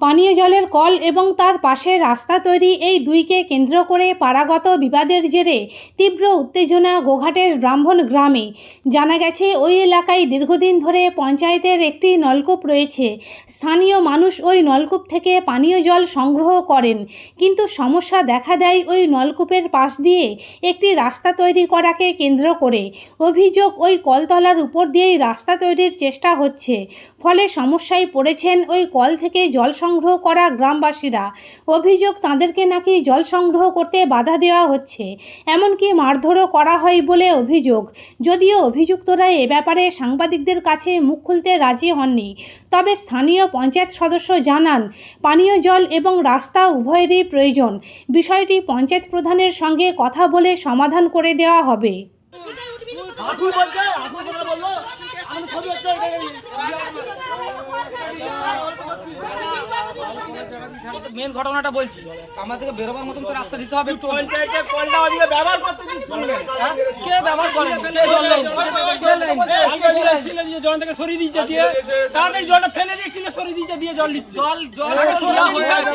পানীয় জলের কল এবং তার পাশে রাস্তা তৈরি এই দুইকে কেন্দ্র করে পাড়াগত বিবাদের জেরে তীব্র উত্তেজনা গোঘাটের ব্রাহ্মণ গ্রামে। জানা গেছে, ওই এলাকায় দীর্ঘদিন ধরে পঞ্চায়েতের একটি নলকূপ রয়েছে। স্থানীয় মানুষ ওই নলকূপ থেকে পানীয় জল সংগ্রহ করেন, কিন্তু সমস্যা দেখা দেয় ওই নলকূপের পাশ দিয়ে একটি রাস্তা তৈরি করাকে কেন্দ্র করে। অভিযোগ ওই কলতলার উপর দিয়েই রাস্তা তৈরির চেষ্টা হচ্ছে, ফলে সমস্যায় পড়েছেন ওই কল থেকে জল করা গ্রামবাসীরা অভিযোগ তাদেরকে নাকি জল সংগ্রহ করতে বাধা দেওয়া হচ্ছে। এমনকি মারধরও করা হয় বলে অভিযোগ। যদিও অভিযুক্তরা এ ব্যাপারে সাংবাদিকদের কাছে মুখ খুলতে রাজি হননি। তবে স্থানীয় পঞ্চায়েত সদস্য জানান, পানীয় জল এবং রাস্তা উভয়েরই প্রয়োজন। বিষয়টি পঞ্চায়েত প্রধানের সঙ্গে কথা বলে সমাধান করে দেওয়া হবে। আমি মেন ঘটনাটা বলছি। আমাদেরকে বেরোবার মতন তো রাস্তা দিতে হবে দিচ্ছি। হ্যাঁ? কে ব্যবহার করেন কে জল নেই কে দিয়ে? জল থেকে সরিয়ে দিচ্ছে দিয়ে। তাড়াতাড়ি জলটা ফেলে দিয়েছিল সরিয়ে দিচ্ছে দিয়ে জল দিচ্ছে। জল জল হয়ে আছে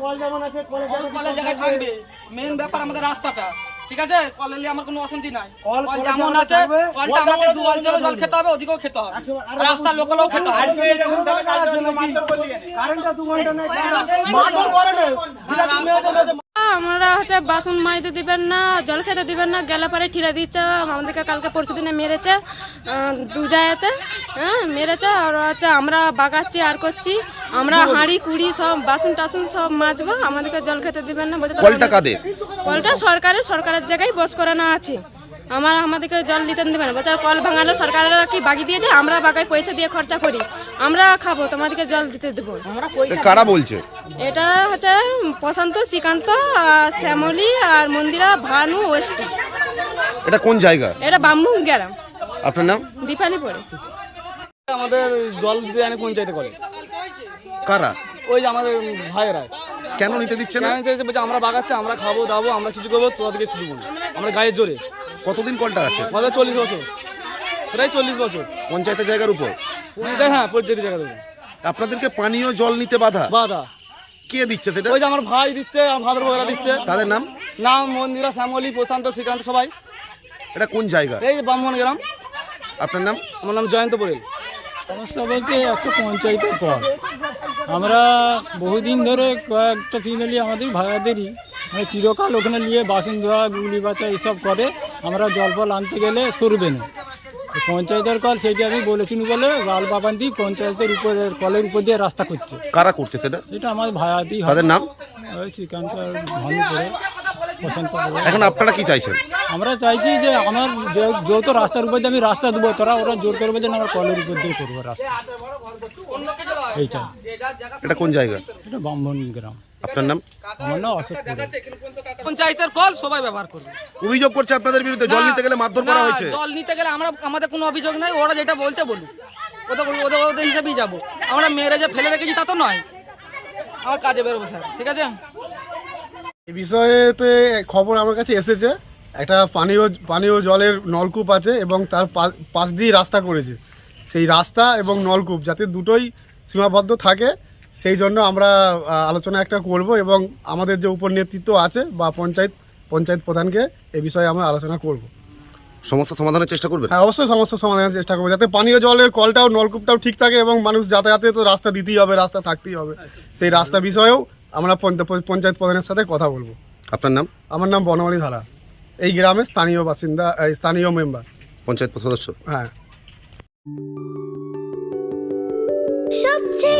কল যেমন আছে কলে কল কলের জায়গায় থাকবে। মেন ব্যাপার আমাদের রাস্তাটা। ঠিক আছে? কলে নিয়ে আমার কোনো অশান্তি নাই। কল কল যেমন আছে কলটা আমাকে দু অঞ্চলে জল জল খেতে হবে ওদিকেও খেতে হবে। আর রাস্তার লোকেরও খেতে হবে। আজকে এরকম তাহলে কালকে জন্য মারধর করলি কেন? দু ঘণ্টা নেই মারধর করে না আমরা হচ্ছে বাসন মাজতে দিবেন না জল খেতে দিবেন না গেলে পরে ঠিরা দিচ্ছে আমাদেরকে কালকে পরশু দিনে মেরেছে দু জায়গাতে হ্যাঁ মেরেছে আর হচ্ছে আমরা বাগাচ্ছি আর করছি। আমরা হাঁড়ি কুড়ি সব বাসন টাসন সব মাজবো আমাদেরকে জল খেতে দিবেন না বলছে কলটা কাদের? কলটা সরকারের সরকারের জায়গায় বস করানো আছে। আমার আমাদেরকে জল দিতে দেবে না বলছে আর কল ভাঙালে সরকারেরা কি বাগি দিয়ে যায়? আমরা বাগায় পয়সা দিয়ে খরচা করি আমরা খাব তোমাদেরকে জল দিতে দেবো। কারা বলছে? এটা হচ্ছে প্রশান্ত শ্রীকান্ত আর শ্যামলী আর মন্দিরা ভানু ওয়েস্টি এটা কোন জায়গা? এটা বাম্বু গ্রাম। আপনার নাম? দীপালি পড়ে। আমাদের জল দিতে আনে পঞ্চায়েতে করে। কারা? ওই যে আমাদের ভাইয়েরা। কেন নিতে দিচ্ছে না? কেন বলছে আমরা বাগাচ্ছি আমরা খাব দাবো আমরা কিছু করব তোদেরকে শুধু বলব আমরা গায়ের জোরে। কতদিন কলটা আছে? আমাদের চল্লিশ বছর। প্রায় চল্লিশ বছর। পঞ্চায়েতের জায়গার উপর? যাই হ্যাঁ পরিচিতি জায়গা দেবো। আপনাদেরকে পানীয় জল নিতে বাধা? বাধা। কে দিচ্ছে সেটা? ওই যে আমার ভাই দিচ্ছে আমার ভাদর বগেরা দিচ্ছে। তাদের নাম? নাম মন্দিরা শ্যামলী প্রশান্ত শ্রীকান্ত সবাই। এটা কোন জায়গা? এই যে ব্রাহ্মণ গ্রাম। আপনার নাম? আমার নাম জয়ন্ত পরেল। সমস্যা বলতে একটা পঞ্চায়েতের পর। আমরা বহুদিন ধরে কয়েকটা ফ্যামিলি আমাদের ভাইয়াদেরই মানে চিরকাল ওখানে নিয়ে বাসন ধোয়া গুগলি বাচ্চা এইসব করে আমরা জল ফল আনতে গেলে সরবে না। পঞ্চায়েতের কল সেইটা আমি বলেছিনি বলে লাল বাবান্দি পঞ্চায়েতের উপর কলের উপর দিয়ে রাস্তা করছে। কারা করছে সেটা? সেটা আমার ভাইয়াদি তাদের নাম? ওই শ্রীকান্ত ভানু করে এখন আপনারা কি চাইছেন? আমরা চাইছি যে আমার যে- যেহেতু রাস্তার উপর দিয়ে আমি রাস্তা দেবো তোরা ওরা জোর করবে যে না আমরা কলের উপর দিয়ে করব রাস্তা। এইটা। এটা কোন জায়গা? এটা ব্রাহ্মণ গ্রাম। আপনার নাম? আমার না অশোক পঞ্চায়েতের কল সবাই ব্যবহার করবে। অভিযোগ করছে আপনাদের বিরুদ্ধে জল নিতে গেলে মারধর করা হয়েছে। জল নিতে গেলে আমরা আমাদের কোনো অভিযোগ নাই ওরা যেটা বলছে বলুক। ওদের ওদের ওদের হিসাবেই যাব। আমরা মেরে যে ফেলে রেখেছি তা তো নয়। আমার কাজে বেরোবো স্যার। ঠিক আছে? এই বিষয়েতে খবর আমার কাছে এসেছে। একটা পানীয় পানীয় জলের নলকূপ আছে এবং তার পাশ দিয়ে রাস্তা করেছে। সেই রাস্তা এবং নলকূপ যাতে দুটোই সীমাবদ্ধ থাকে সেই জন্য আমরা আলোচনা একটা করব এবং আমাদের যে উপর নেতৃত্ব আছে বা পঞ্চায়েত পঞ্চায়েত প্রধানকে এ বিষয়ে আমরা আলোচনা করব। সমস্যা সমাধানের চেষ্টা করবে হ্যাঁ অবশ্যই সমস্যার সমাধানের চেষ্টা করব যাতে পানীয় জলের কলটাও নলকূপটাও ঠিক থাকে এবং মানুষ যাতায়াতে তো রাস্তা দিতেই হবে রাস্তা থাকতেই হবে। সেই রাস্তা বিষয়েও আমরা পঞ্চ- পঞ্চায়েত প্রধানের সাথে কথা বলব। আপনার নাম? আমার নাম বনমালী ধারা। এই গ্রামের স্থানীয় বাসিন্দা স্থানীয় মেম্বার। পঞ্চায়েত সদস্য? হ্যাঁ।